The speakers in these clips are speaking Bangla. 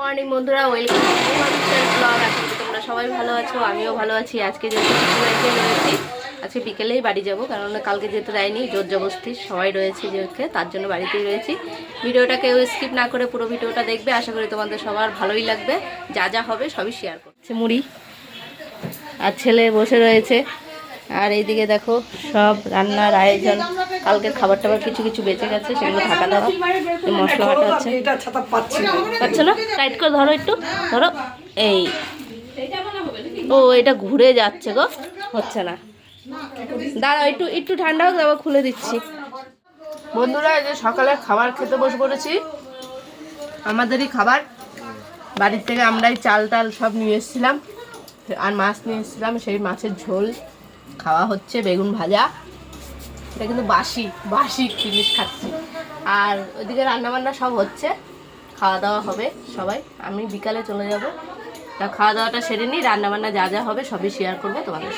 মর্নিং বন্ধুরা। তোমরা সবাই ভালো আছো, আমিও ভালো আছি। আজকে যেহেতু আজকে বিকেলেই বাড়ি যাব, কারণ কালকে যেতে দেয়নি, জোর জবস্তি সবাই রয়েছে যেহেতু, তার জন্য বাড়িতেই রয়েছি। ভিডিওটা কেউ স্কিপ না করে পুরো ভিডিওটা দেখবে। আশা করি তোমাদের সবার ভালোই লাগবে। যা যা হবে সবই শেয়ার করছে মুড়ি আর ছেলে বসে রয়েছে। আর এইদিকে দেখো, সব রান্নার আয়োজন। কালকের খাবার টাবার কিছু কিছু বেঁচে গেছে, সেগুলো ঢাকা দেওয়া মশলা বাটা হচ্ছে পাচ্ছি না। টাইট করে ধরো একটু। ধরো। এই। ও, এটা ঘুরে যাচ্ছে গো। হচ্ছে না। দাঁড়াও, একটু একটু ঠান্ডা হোক, তারপর খুলে দিচ্ছি। বন্ধুরা, এই যে সকালে খাবার খেতে বসে পড়েছি। আমাদেরই খাবার। বাড়ির থেকে আমরাই চাল টাল সব নিয়ে এসেছিলাম। আর মাছ নিয়ে এসেছিলাম, সেই মাছের ঝোল। খাওয়া হচ্ছে বেগুন ভাজা। এটা কিন্তু বাসি বাসি জিনিস খাচ্ছি। আর ওইদিকে রান্নাবান্না সব হচ্ছে। খাওয়া দাওয়া হবে সবাই। আমি বিকালে চলে যাব। তা খাওয়া দাওয়াটা সেরে নিই রান্নাবান্না যা যা হবে সবই শেয়ার করব তোমাদের।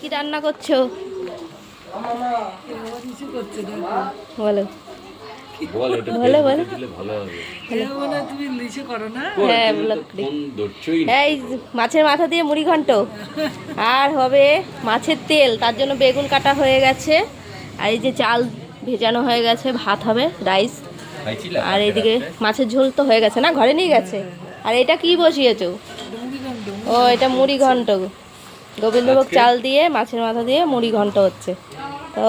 কি রান্না করছ। বলো। বল এটা বলো বলো। ভালো হবে? এ তুমি লিচে করো না? হ্যাঁ এই মাছের মাথা দিয়ে মুড়ি ঘন্ট। আর হবে মাছের তেল তার জন্য বেগুন কাটা হয়ে গেছে। আর এই যে চাল ভেজানো হয়ে গেছে ভাত হবে রাইস। আর এইদিকে মাছের ঝোল তো হয়ে গেছে না ঘরে নিয়ে গেছে? আর এটা কি বসিয়েছো? ও এটা মুড়ি ঘন্ট গোবিন্দভোগ চাল দিয়ে মাছের মাথা দিয়ে মুড়ি ঘন্ট হচ্ছে। তো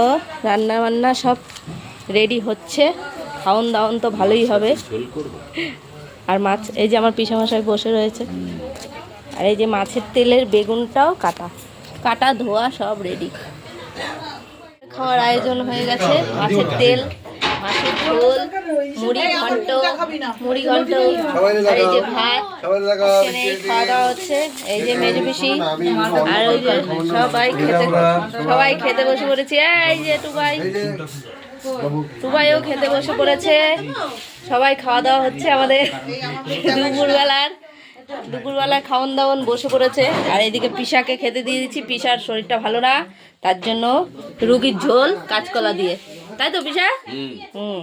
রান্না বান্না সব রেডি হচ্ছে। খাওন দাওন তো ভালোই হবে। আর মাছ, এই যে আমার পিসামশাই বসে রয়েছে। আর এই যে মাছের তেলের বেগুনটাও কাটা। কাটা ধোয়া সব রেডি খাওয়ার আয়োজন হয়ে গেছে। মাছের তেল, মাছের ঝোল। মুড়ি ঘন্ট মুড়ি ঘন্ট আর এই যে ভাত এখানে খাওয়া দাওয়া হচ্ছে এই যে মেজে পিসি আর ওই যে সবাই খেতে সবাই খেতে বসে পড়েছে। এই যে টুবাই। টুবাইও খেতে বসে পড়েছে। সবাই খাওয়া দাওয়া হচ্ছে আমাদের। দুপুরবেলার দুপুরবেলার খাওয়ান দাওয়ান বসে পড়েছে। আর এদিকে পিসাকে খেতে দিয়ে দিচ্ছি। পিসার শরীরটা ভালো না তার জন্য রুগীর ঝোল কাঁচকলা দিয়ে। তাই তো পিসা? হুম। হুম।